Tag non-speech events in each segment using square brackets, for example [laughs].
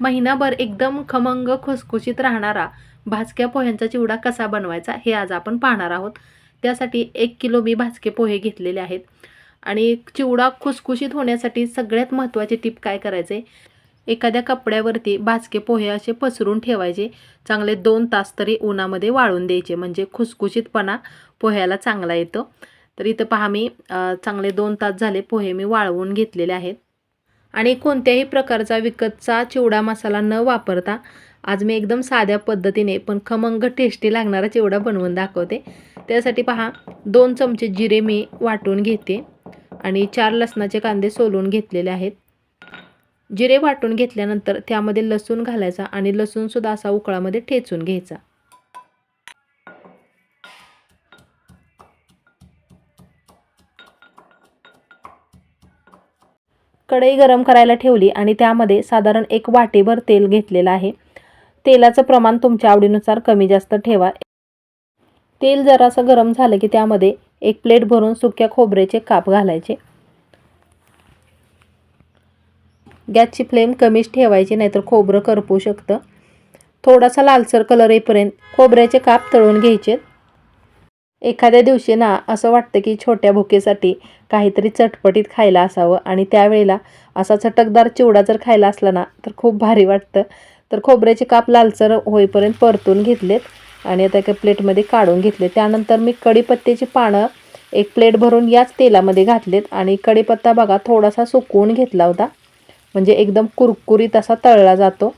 महिनाभर एकदम खमंग खुसखुशीत राहणारा भाजक्या पोह्यांचा चिवडा कसा बनवायचा हे आज आपण पाहणार आहोत. त्यासाठी एक किलो मी भाजके पोहे घेतलेले आहेत. आणि चिवडा खुसखुशीत होण्यासाठी सगळ्यात महत्त्वाचे टीप काय करायचे? एखाद्या कपड्यावरती भाजके पोहे असे पसरून ठेवायचे. चांगले दोन तास तरी उन्हामध्ये वाळून द्यायचे. म्हणजे खुसखुशीतपणा पोह्याला चांगला येतो. तर इथं पहा मी चांगले दोन तास झाले पोहे मी वाळवून घेतलेले आहेत. आणि कोणत्याही प्रकारचा विकतचा चिवडा मसाला न वापरता आज मी एकदम साध्या पद्धतीने पण खमंग टेस्टी लागणारा चिवडा बनवून दाखवते. त्यासाठी पहा दोन चमचे जिरे मी वाटून घेते आणि चार लसणाचे कांदे सोलून घेतलेले आहेत. जिरे वाटून घेतल्यानंतर त्यामध्ये लसूण घालायचा आणि लसूणसुद्धा असा उकळामध्ये ठेचून घ्यायचा. कढई गरम करायला ठेवली आणि त्यामध्ये साधारण एक वाटीभर तेल घेतलेलं आहे. तेलाचं प्रमाण तुमच्या आवडीनुसार कमी जास्त ठेवा. तेल जरासं गरम झालं की त्यामध्ये एक प्लेट भरून सुक्या खोबऱ्याचे काप घालायचे. गॅसची फ्लेम कमीच ठेवायची नाहीतर खोबरं करपू शकतं. थोडासा लालसर कलर येईपर्यंत खोबऱ्याचे काप तळून घ्यायचे एखाद्या दिवशी ना असं वाटतं की छोट्या भुकेसाठी काहीतरी चटपटीत खायला असावं आणि त्यावेळेला असा चटकदार चिवडा जर खायला असला ना तर खूप भारी वाटतं. तर खोबऱ्याचे काप लालसर होईपर्यंत परतून घेतलेत आणि आता एका प्लेटमध्ये काढून घेतले त्यानंतर मी कढीपत्त्याची पानं एक प्लेट भरून याच तेलामध्ये घातलेत आणि कढीपत्ता बघा थोडासा सुकवून घेतला होता. म्हणजे एकदम कुरकुरीत असा तळला जातो.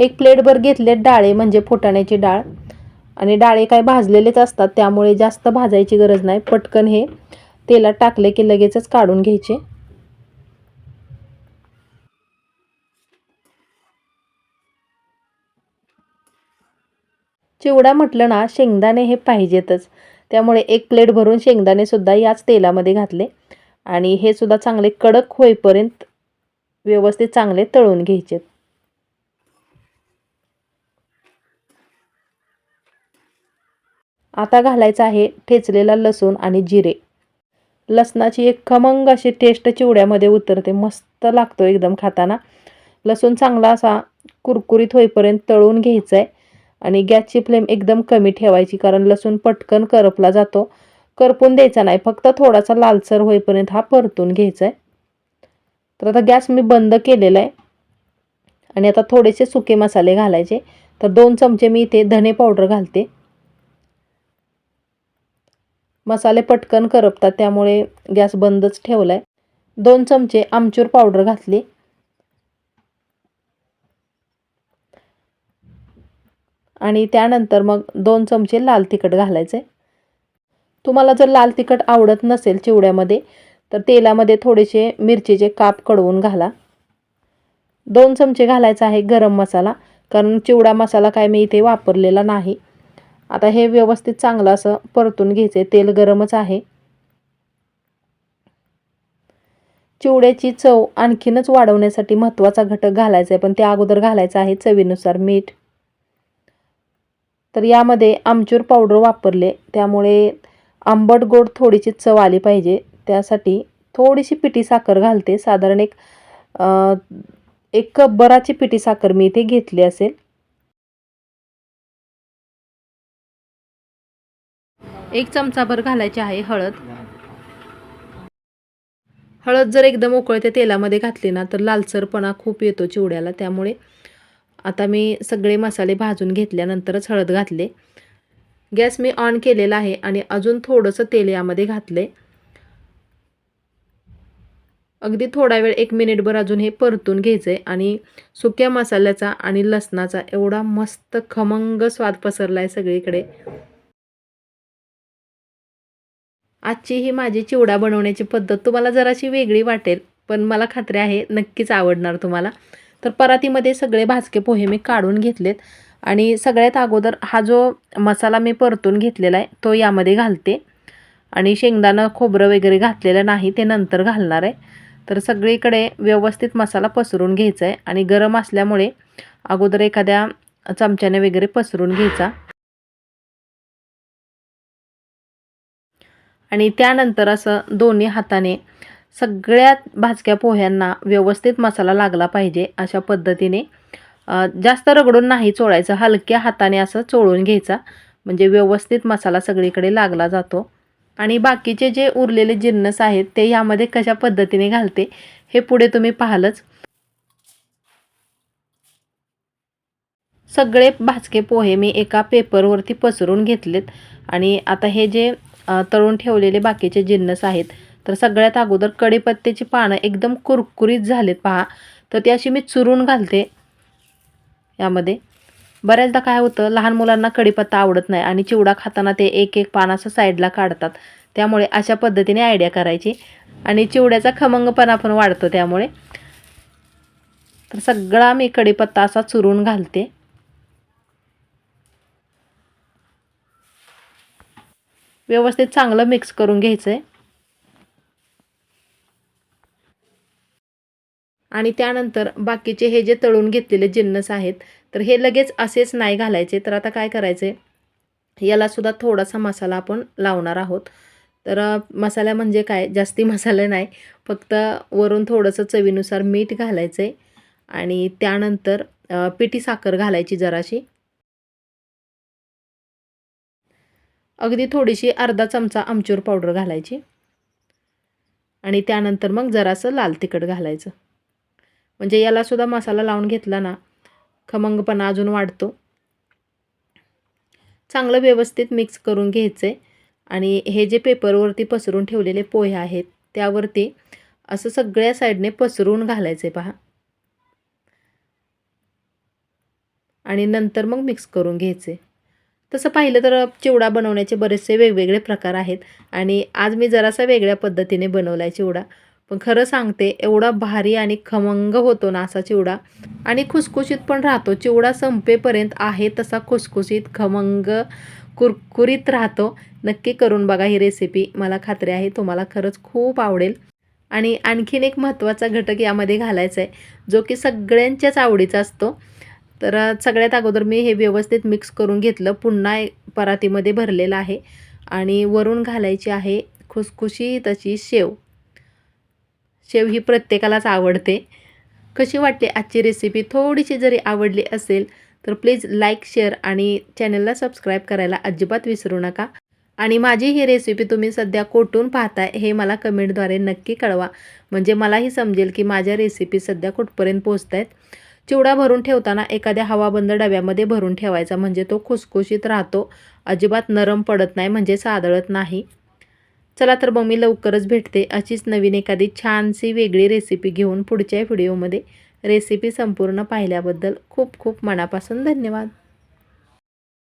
एक प्लेटभर घेतले डाळे म्हणजे फुटाण्याची डाळ. आणि डाळे काय भाजलेलेच असतात त्यामुळे जास्त भाजायची गरज नाही. पटकन हे तेलात टाकले की लगेचच काढून घ्यायचे. चिवडा म्हटलं ना शेंगदाणे हे पाहिजेतच. त्यामुळे एक प्लेट भरून शेंगदाणे सुद्धा याच तेलामध्ये घातले. आणि हे सुद्धा चांगले कडक होईपर्यंत व्यवस्थित चांगले तळून घ्यायचेत. आता घालायचं आहे ठेचलेला लसूण आणि जिरे. लसणाची एक खमंग अशी टेस्ट चिवड्यामध्ये उतरते. मस्त लागतो एकदम खाताना. लसूण चांगला असा कुरकुरीत होईपर्यंत तळून घ्यायचा आहे आणि गॅसची फ्लेम एकदम कमी ठेवायची कारण लसूण पटकन करपला जातो. करपून द्यायचा नाही फक्त थोडासा लालसर होईपर्यंत हा परतून घ्यायचा आहे तर आता गॅस मी बंद केलेला आहे आणि आता थोडेसे सुके मसाले घालायचे. तर दोन चमचे मी इथे धने पावडर घालते. मसाले पटकन करपतात त्यामुळे गॅस बंदच ठेवला आहे दोन चमचे आमचूर पावडर घातली. आणि त्यानंतर मग दोन चमचे लाल तिखट घालायचे. तुम्हाला जर लाल तिखट आवडत नसेल चिवड्यामध्ये तर तेलामध्ये थोडेसे मिरचीचे काप कडवून घाला. दोन चमचे घालायचा आहे गरम मसाला कारण चिवडा मसाला काय मी इथे वापरलेला नाही. आता हे व्यवस्थित चांगलं असं परतून घ्यायचे तेल गरमच आहे. चिवड्याची चव आणखीनच वाढवण्यासाठी महत्त्वाचा घटक घालायचा आहे पण त्या अगोदर घालायचं आहे चवीनुसार मीठ. तर यामध्ये आमचूर पावडर वापरले त्यामुळे आंबट गोड थोडीशी चव आली पाहिजे. त्यासाठी थोडीशी पिठी साखर घालते. साधारण एक एक कप बराची पिठी साखर मी इथे घेतली असेल. एक चमचाभर घालायची आहे हळद. हळद जर एकदम उकळत्या तेलामध्ये घातली ना तर लालसरपणा खूप येतो चिवड्याला. त्यामुळे आता मी सगळे मसाले भाजून घेतल्यानंतरच हळद घातले. गॅस मी ऑन केलेला आहे आणि अजून थोडंसं तेल यामध्ये घातले अगदी थोडा वेळ एक मिनिटभर अजून हे परतून घ्यायचं आहे आणि सुक्या मसाल्याचा आणि लसणाचा एवढा मस्त खमंग स्वाद पसरला आहे सगळीकडे. आजची ही माझी चिवडा बनवण्याची पद्धत तुम्हाला जराशी वेगळी वाटेल पण मला खात्री आहे नक्कीच आवडणार तुम्हाला. तर परातीमध्ये सगळे भाजके पोहे मी काढून घेतलेत आणि सगळ्यात अगोदर हा जो मसाला मी परतून घेतलेला आहे तो यामध्ये घालते. आणि शेंगदाणं खोबरं वगैरे घातलेलं नाही ते नंतर घालणार आहे. तर सगळीकडे व्यवस्थित मसाला पसरून घ्यायचा आहे आणि गरम असल्यामुळे अगोदर एखाद्या चमच्याने वगैरे पसरून घ्यायचा. आणि त्यानंतर असं दोन्ही हाताने सगळ्यात भाजक्या पोह्यांना व्यवस्थित मसाला लागला पाहिजे अशा पद्धतीने. जास्त रगडून नाही चोळायचं हलक्या हाताने असं चोळून घ्यायचा. म्हणजे व्यवस्थित मसाला सगळीकडे लागला जातो. आणि बाकीचे जे उरलेले जिन्नस आहेत ते यामध्ये कशा पद्धतीने घालते हे पुढे तुम्ही पाहालच. सगळे भाजके पोहे मी एका पेपरवरती पसरून घेतलेत. आणि आता हे जे तळून ठेवलेले बाकीचे जिन्नस आहेत. तर सगळ्यात अगोदर कढीपत्त्याची पानं एकदम कुरकुरीत झालेत पहा. तर ती अशी मी चुरून घालते यामध्ये. बऱ्याचदा काय होतं लहान मुलांना कढीपत्ता आवडत नाही आणि चिवडा खाताना ते एक एक पान असं साईडला काढतात. त्यामुळे अशा पद्धतीने आयडिया करायची. आणि चिवड्याचा खमंगपणा पण वाढतो त्यामुळे. तर सगळा मी कढीपत्ता असा चुरून घालते. व्यवस्थित चांगलं मिक्स करून घ्यायचं आहे आणि त्यानंतर बाकीचे हे जे तळून घेतलेले जिन्नस आहेत तर हे लगेच असेच नाही घालायचे. तर आता काय करायचे यालासुद्धा थोडासा मसाला आपण लावणार आहोत. तर मसाला म्हणजे काय? जास्ती [laughs] मसाले नाही. फक्त वरून थोडंसं चवीनुसार मीठ घालायचं आहे आणि त्यानंतर पिठी साखर घालायची जराशी. अगदी थोडीशी अर्धा चमचा आमचूर पावडर घालायची. आणि त्यानंतर मग जरासं लाल तिखट घालायचं. म्हणजे यालासुद्धा मसाला लावून घेतला ना खमंगपणा अजून वाढतो. चांगलं व्यवस्थित मिक्स करून घ्यायचं. आहे आणि हे जे पेपरवरती पसरून ठेवलेले पोहे आहेत त्यावरती असं सगळ्या साईडने पसरून घालायचं आहे पहा. आणि नंतर मग मिक्स करून घ्यायचे. तसं पाहिलं तर चिवडा बनवण्याचे बरेचसे वेगवेगळे प्रकार आहेत. आणि आज मी जरासा वेगळ्या पद्धतीने बनवला आहे चिवडा. पण खरं सांगते एवढा भारी आणि खमंग होतो ना असा चिवडा. आणि खुसखुशीत पण राहतो. चिवडा संपेपर्यंत आहे तसा खुसखुशीत खमंग कुरकुरीत राहतो. नक्की करून बघा ही रेसिपी मला खात्री आहे तुम्हाला खरंच खूप आवडेल. आणि आणखीन एक महत्त्वाचा घटक यामध्ये घालायचा आहे जो की सगळ्यांच्याच आवडीचा असतो. तर सगळ्यात अगोदर मी हे व्यवस्थित मिक्स करून घेतलं. पुन्हा परातीमध्ये भरलेलं आहे. आणि वरून घालायची आहे खुसखुशी तशी शेव. शेव ही प्रत्येकालाच आवडते. कशी वाटते आजची रेसिपी थोडीशी जरी आवडली असेल तर प्लीज लाईक शेअर आणि चॅनलला सबस्क्राईब करायला अजिबात विसरू नका. आणि माझी ही रेसिपी तुम्ही सध्या कोठून पाहताय हे मला कमेंटद्वारे नक्की कळवा. म्हणजे मलाही समजेल की माझ्या रेसिपी सध्या कुठपर्यंत पोहोचत आहेत चिवडा भरून ठेवताना एखाद्या हवाबंद डब्यामध्ये भरून ठेवायचा म्हणजे तो खुसखुशीत राहतो. अजिबात नरम पडत नाही म्हणजे सादळत नाही. चला तर मग मी लवकरच भेटते अशीच नवीन एखादी छानशी वेगळी रेसिपी घेऊन पुढच्या व्हिडिओमध्ये रेसिपी संपूर्ण पाहिल्याबद्दल खूप खूप मनापासून धन्यवाद.